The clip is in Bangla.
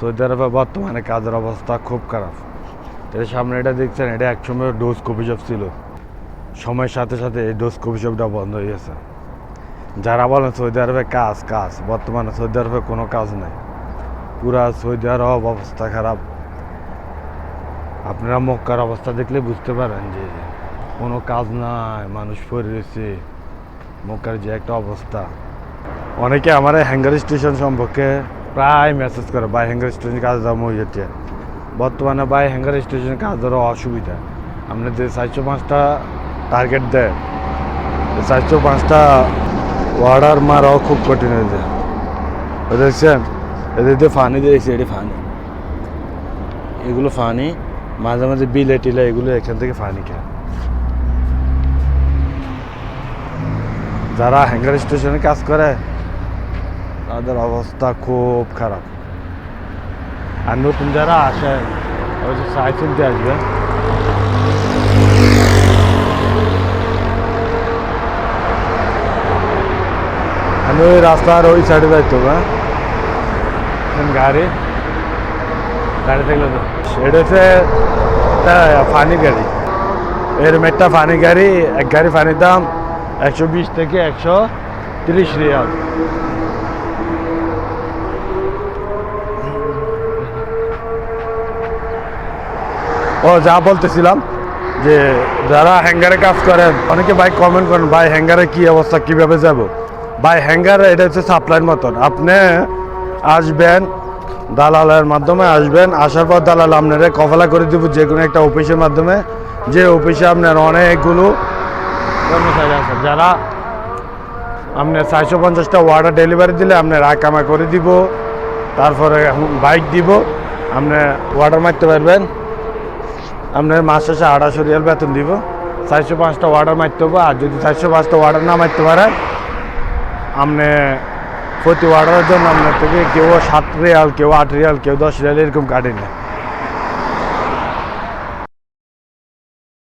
সৌদি আরবে বর্তমানে কাজের অবস্থা খুব খারাপ। এর সামনে এটা দেখছেন, এটা একসময় ডোজ কফি শপ ছিল। সময়ের সাথে সাথে এই ডোজ কফি শপটা বন্ধ হয়ে গেছে। যারা বলেন সৌদি আরবে কাজ কাজ, বর্তমানে সৌদি আরবে কোনো কাজ নাই। পুরা সৌদি আরব অবস্থা খারাপ। আপনারা মক্কার অবস্থা দেখলে বুঝতে পারেন যে কোনো কাজ নাই, মানুষ পড়ে রয়েছে। মক্কার যে একটা অবস্থা। অনেকে আমার হ্যাঙ্গার স্টেশন সম্পর্কে প্রায় মেসেজ করে বাই হ্যাঙ্গার স্টেশন কাজ দাম হয়ে যাচ্ছে বর্তমানে বাই হ্যাঙ্গার স্টেশনে কাজ ধরো অসুবিধা। আপনি যে চারশো পাঁচটা টার্গেট দেয় চারশো পাঁচটা অর্ডার মারাও খুব কঠিন হয়ে যায়। দেখছেন এদের ফানি দিয়েছে এটি ফানি এগুলো ফানি মাঝে মাঝে বিলে টিলে এগুলো এখান থেকে ফানি খায় যারা হ্যাঙ্গার স্টেশনে কাজ করে তাদের অবস্থা খুব খারাপ। আর নতুন যারা আসে অবশ্য সাই চিনতে আসবে। আমি ওই রাস্তার ওই সাইডে যাইতো হ্যাঁ? গাড়ি। গাড়ি থাকলে তো। সেটা হচ্ছে গাড়ি। এরম একটা ফানি গাড়ি, এক গাড়ি ফানির দাম একশো বিশ থেকে একশো তিরিশ রিয়াল। ও, যা বলতেছিলাম যে যারা হ্যাঙ্গারে কাজ করেন, অনেকে ভাই কমেন্ট করেন, ভাই হ্যাঙ্গারে কি অবস্থা? কীভাবে যাব? ভাই হ্যাঙ্গার এটা হচ্ছে সাপ্লাইয়ের মতন। আপনি আসবেন দালালের মাধ্যমে, আসবেন, আসার পর দালাল আপনারা কফলা করে দিব যে কোনো একটা অফিসের মাধ্যমে। যে অফিসে আপনার অনেকগুলো কর্মচারী আছে, যারা আপনার চারশো পঞ্চাশটা ওয়ার্ডার ডেলিভারি দিলে আপনার আকামা করে দিব, তারপরে বাইক দিব আপনি ওয়ার্ডার মারতে পারবেন। আপনার মাস শেষে আড়াইশো রিয়াল বেতন দিব। চারশো পাঁচটা অর্ডার মারতে হবে, আর যদি চারশো পাঁচটা অর্ডার না মারতে পারে, আপনি প্রতি অর্ডারের জন্য আপনার থেকে কেউ সাত রিয়াল, কেউ আট রিয়াল, কেউ দশ রিয়াল এরকম কাটে নেয়